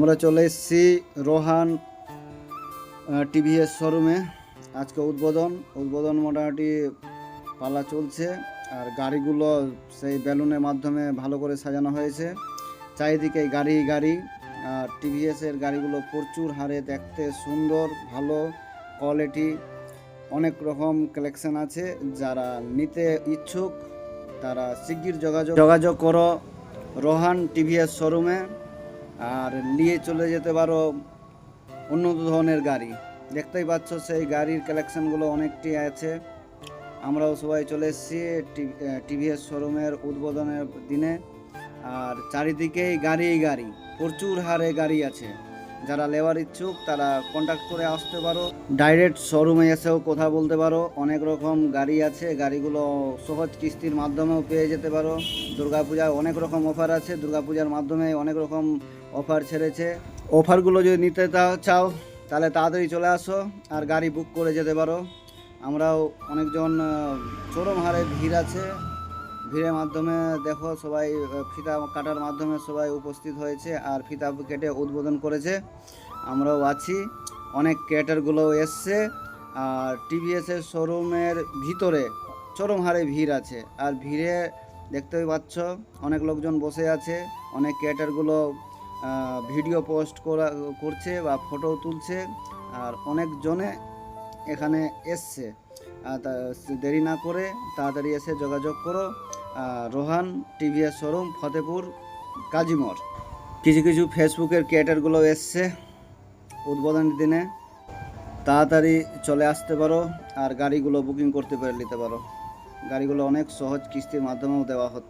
আমরা চলে এসেছি রোহান টিভিএস শোরুমে। আজকে উদ্বোধন উদ্বোধন মোটামুটি পালা চলছে আর গাড়িগুলো সেই বেলুনের মাধ্যমে ভালো করে সাজানো হয়েছে। চারিদিকে গাড়ি গাড়ি আর টিভিএসের গাড়িগুলো প্রচুর হারে দেখতে সুন্দর, ভালো কোয়ালিটি অনেক রকম কালেকশন আছে। যারা নিতে ইচ্ছুক, তারা শিগগির যোগাযোগ যোগাযোগ করো রোহান টিভিএস শোরুমে। আর নিয়ে চলে যেতে পারো উন্নত ধরনের গাড়ি। দেখতেই পাচ্ছ সেই গাড়ির কালেকশানগুলো অনেকটি আছে। আমরাও সবাই চলে এসেছি টিভিএস শোরুমের উদ্বোধনের দিনে। আর চারিদিকেই গাড়ি গাড়ি প্রচুর হারে গাড়ি আছে। যারা লেবার ইচ্ছুক, তারা কন্ট্যাক্ট করে আসতে পারো। ডাইরেক্ট শোরুমে এসেও কথা বলতে পারো। অনেক রকম গাড়ি আছে, গাড়িগুলো সহজ কিস্তির মাধ্যমেও পেয়ে যেতে পারো। দুর্গাপূজায় অনেক রকম অফার আছে, দুর্গাপূজার মাধ্যমে অনেক রকম অফার ছেড়েছে। অফারগুলো যদি নিতে চাও, তাহলে তাড়াতাড়ি চলে আসো আর গাড়ি বুক করে যেতে পারো। আমরাও অনেকজন চরম হারে ভিড় আছে। ভিড়ের মাধ্যমে দেখো সবাই ফিতা কাটার মাধ্যমে সবাই উপস্থিত হয়েছে আর ফিতা কেটে উদ্বোধন করেছে। আমরাও আছি। অনেক ক্রিয়েটারগুলো এসছে আর টিভিএসের শোরুমের ভিতরে চরম হারে ভিড় আছে। আর ভিড়ে দেখতেই পাচ্ছ, অনেক লোকজন বসে আছে, অনেক ক্রিয়েটারগুলো ভিডিও পোস্ট করা, করছে বা ফটো তুলছে আর অনেকজনে এখানে এসছে। আর দেরি না করে তাড়াতাড়ি এসে যোগাযোগ করো। রোহান, টিভিএস শোরুম, ফতেপুর কাজিমর কিছু কিছু ফেসবুকের ক্রিয়েটারগুলো এসছে উদ্বোধনের দিনে। তাড়াতাড়ি চলে আসতে পারো আর গাড়িগুলো বুকিং করতে পেরে নিতে পারো। গাড়িগুলো অনেক সহজ কিস্তির মাধ্যমেও দেওয়া হচ্ছে।